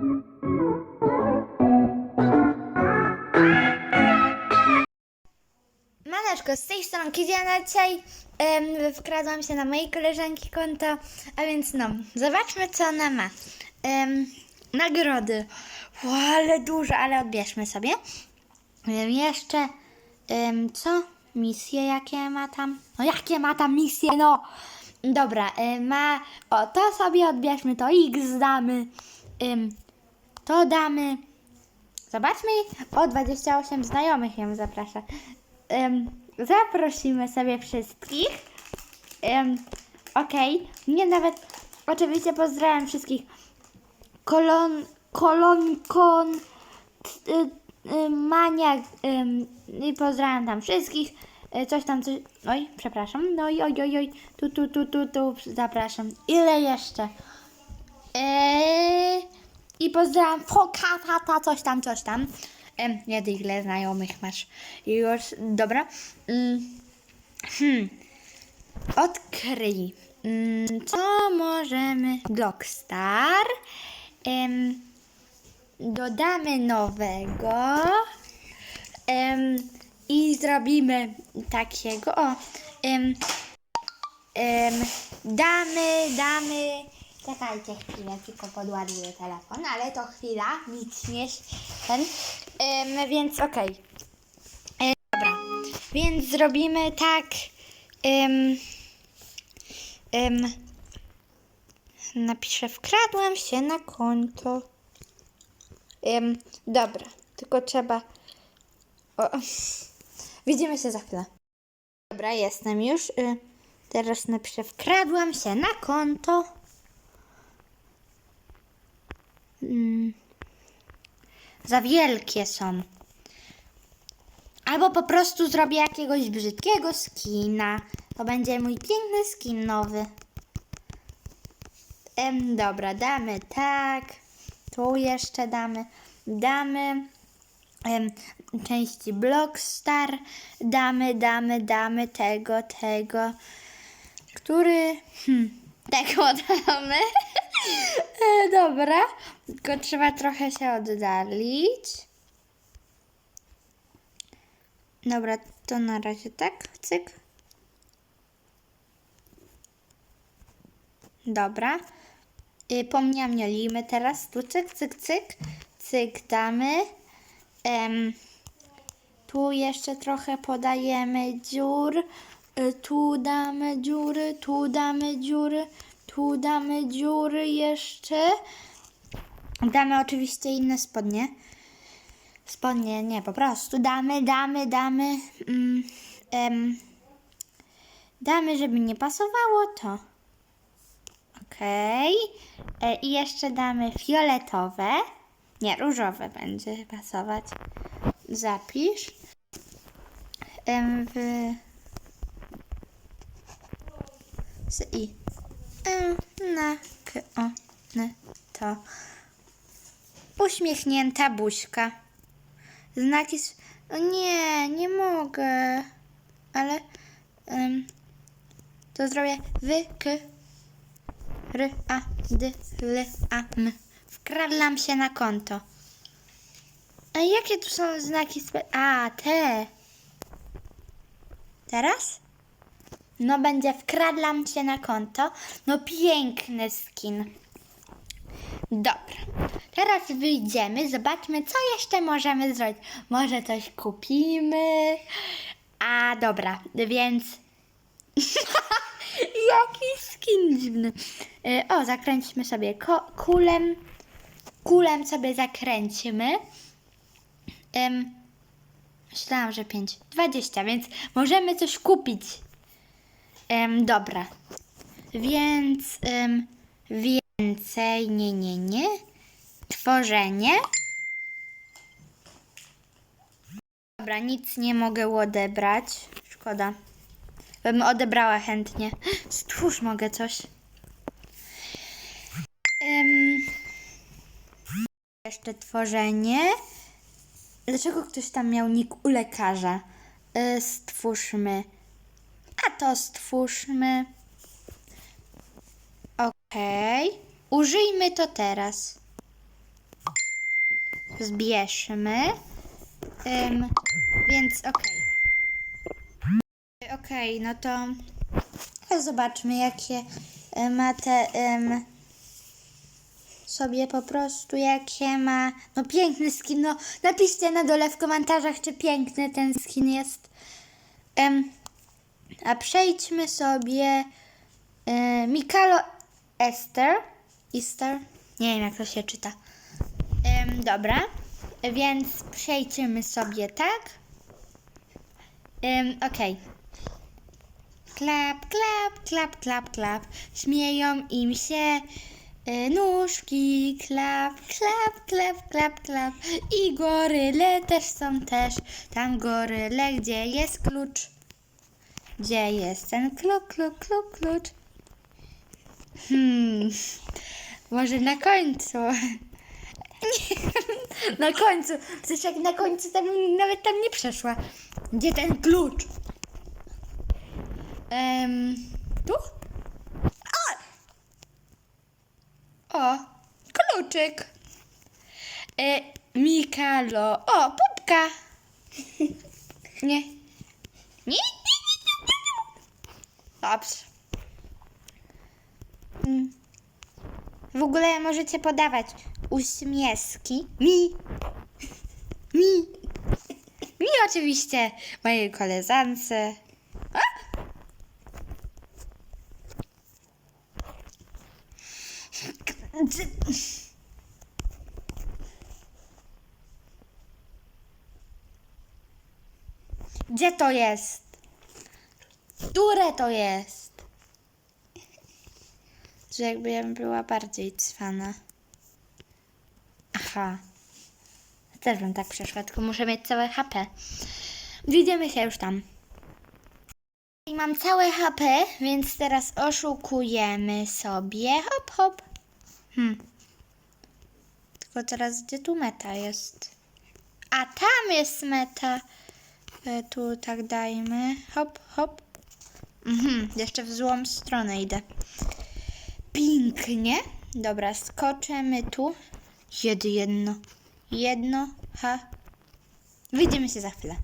Maneczko, z tej strony Kiziana dzisiaj em, wkradłam się na mojej koleżanki konto, a więc no, zobaczmy co ona ma. Em, nagrody. Wow, ale dużo, ale odbierzmy sobie. Em, jeszcze, em, co? Misje jakie ma tam? No jakie ma tam misje, no? Dobra, em, ma, o to sobie odbierzmy, to X damy, em, to damy. Zobaczmy, o 28 znajomych ją zaprasza. Em, zaprosimy sobie wszystkich. Um, Okej, mnie nawet oczywiście pozdrawiam wszystkich kolon, kolonkon, t- y, y, maniak ym, i pozdrawiam tam wszystkich. Y, Coś tam, coś. Oj, przepraszam. No i oj, oj, oj. Tu, tu, tu, tu, tu. Zapraszam. Ile jeszcze? Eee, I pozdrawiam foka, tata, coś tam, coś tam. Em, nie ile znajomych masz. Już, dobra. Mm, hmm. Odkryj. Mm, co możemy? Blockstar. Dodamy nowego. I zrobimy takiego. O. Em, em, damy, damy. Czekajcie chwilę, tylko podładuję telefon, ale to chwila, nic nie ten. Więc okej. E, Dobra, więc zrobimy tak. Napiszę, wkradłam się na konto. Dobra, tylko trzeba. O, widzimy się za chwilę. Dobra, jestem już. Y, teraz napiszę, wkradłam się na konto. Mm. Za wielkie są. Albo po prostu zrobię jakiegoś brzydkiego skina. To będzie mój piękny skin nowy. Em, dobra, damy tak. Tu jeszcze damy. Damy em, części Blockstar. Damy, damy, damy tego, tego. Który. Hmm, tego damy. E, dobra. Tylko trzeba trochę się oddalić. Dobra, to na razie tak. Cyk. Dobra. Y, pomniamniolimy teraz. Tu cyk, cyk, cyk. Cyk damy. Tu jeszcze trochę podajemy dziur. Y, Tu damy dziury, tu damy dziury, tu damy dziury jeszcze. Damy oczywiście inne spodnie. Spodnie, nie, po prostu damy, damy, damy. Mm, em, damy, żeby nie pasowało to. Okej. E, I jeszcze damy fioletowe. Nie, różowe będzie pasować. Zapisz. Em, w... Z i. Na k o n to. Uśmiechnięta buźka. Znaki. O nie, nie mogę. Ale. em, to zrobię wy, k, r, a, d, l, a, m. Wkradłam się na konto. A jakie tu są znaki? spe- A, te. Teraz? No będzie wkradłam się na konto. No piękny skin. Dobra. Teraz wyjdziemy, zobaczmy, co jeszcze możemy zrobić. Może coś kupimy. A dobra, więc. Jaki skin dziwny. Y, O, zakręćmy sobie kulem. Kulem sobie zakręcimy. Ym, myślałam, że 5. 20, więc możemy coś kupić. Em, dobra. Więc em, więcej, nie, nie, nie. Tworzenie. Dobra, nic nie mogę odebrać. Szkoda. Bym odebrała chętnie. Stwórz mogę coś. Em, jeszcze tworzenie. Dlaczego ktoś tam miał nick u lekarza? Y, stwórzmy. To stwórzmy. Okej. Użyjmy to teraz. zbierzmy. Em, więc okej. Okej, no to zobaczmy, jakie e, ma te em, sobie po prostu, jakie ma. No piękny skin. No napiszcie na dole w komentarzach, czy piękny ten skin jest. Em, a przejdźmy sobie e, Mikalo Esther. Easter? Nie wiem, jak to się czyta. Dobra, więc przejdźmy sobie tak. Em, Okej. Klap, klap, klap, klap, klap. Śmieją im się e, nóżki. Klap, klap, klap, klap, klap. I goryle też są też. Tam goryle, gdzie jest klucz? Gdzie jest ten kluk, kluk, kluk, klucz? Hmm. Może na końcu. Nie, na końcu. Przecież jak na końcu tam nawet tam nie przeszła. Gdzie ten klucz? Em, tu? O! O! Kluczyk. E, Mikalo. O, pupka. Nie, nie. Dobrze. Mm. W ogóle możecie podawać uśmieski. Mi. Mi. Mi oczywiście. Mojej koleżance. Gdzie to jest? Które to jest? Że jakby ja była bardziej cwana. Aha. Też bym tak przeszła, tylko muszę mieć całe HP. Widzimy się już tam. I mam całe HP, więc teraz oszukujemy sobie. Hop, hop. Hmm. Tylko teraz gdzie tu meta jest? A tam jest meta. E, tu tak dajmy. Hop, hop. Mhm, jeszcze w złą stronę idę. Pięknie. Dobra, skoczymy tu. Jedno. Jedno. Ha. Widzimy się za chwilę.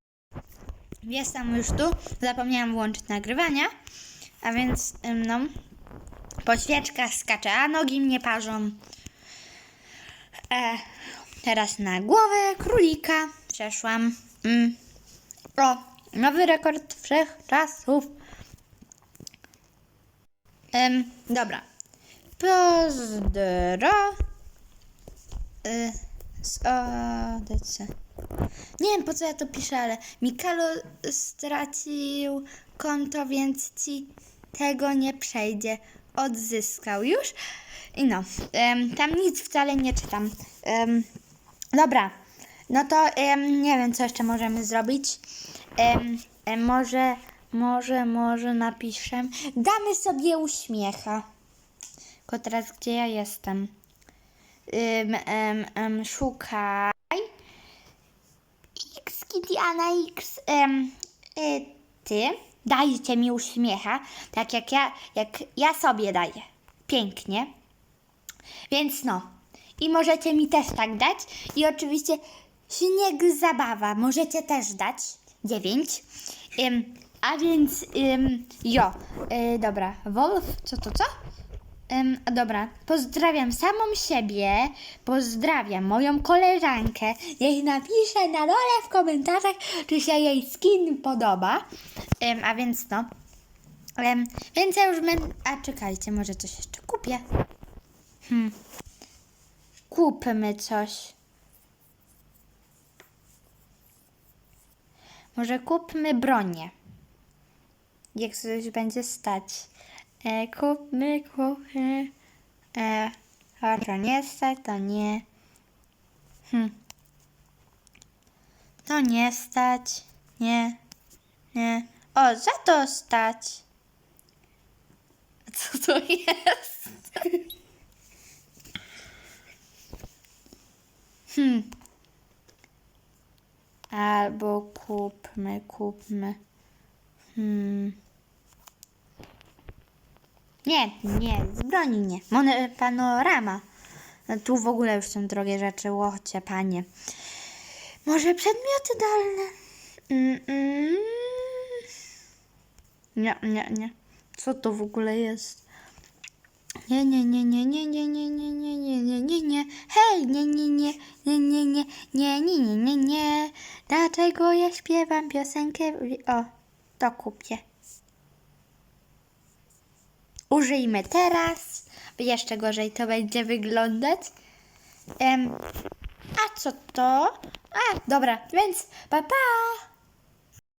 Jestem już tu. Zapomniałam włączyć nagrywania. A więc, no, po świeczkach skaczę, a nogi mnie parzą. E, teraz na głowę królika przeszłam. Mm. O, nowy rekord wszechczasów. Ym, dobra. Pozdro. Y, z ODC. Nie wiem po co ja to piszę, ale Mikalo stracił konto, więc ci tego nie przejdzie. Odzyskał już. I no, em, tam nic wcale nie czytam. Em, dobra, no to em, nie wiem, co jeszcze możemy zrobić. Em, em, może, może, może napiszę. Damy sobie uśmiecha. Tylko teraz, gdzie ja jestem? Ym, em, em, szukaj. X, Kitty, Anna, X, em, y, ty. Dajcie mi uśmiecha, tak jak ja, jak ja sobie daję. Pięknie. Więc no. I możecie mi też tak dać. I oczywiście śnieg zabawa możecie też dać. Dziewięć. Ym, a więc, ym, jo. Y, dobra. Wolf, co to co? Ym, dobra, pozdrawiam samą siebie, pozdrawiam moją koleżankę. Niech napisze na dole w komentarzach, czy się jej skin podoba. Ym, a więc no. Ym, więc ja już będę. A czekajcie, może coś jeszcze kupię. Hmm. Kupmy coś. Może kupmy bronię. Jak coś będzie stać. E, kupmy, kupmy. E, a to nie stać, to nie. Hm. To nie stać. Nie. Nie. O, za to stać. Co to jest? Hmm. Albo kupmy, kupmy. Hmm. Nie, nie, z broni nie. Mon panorama. No, tu w ogóle już są drogie rzeczy, łocie, panie. Może przedmioty dolne? Mm, mm. Nie, nie, nie. Co to w ogóle jest? Nie, nie, nie, nie, nie, nie, nie, nie, nie, nie, nie, nie, nie. Hej, nie, nie, nie, nie, nie, nie, nie, nie, nie, nie, nie. Dlaczego ja śpiewam piosenkę? O, to kupię. Użyjmy teraz. Jeszcze gorzej to będzie wyglądać. Em, a co to? A, dobra, więc pa pa!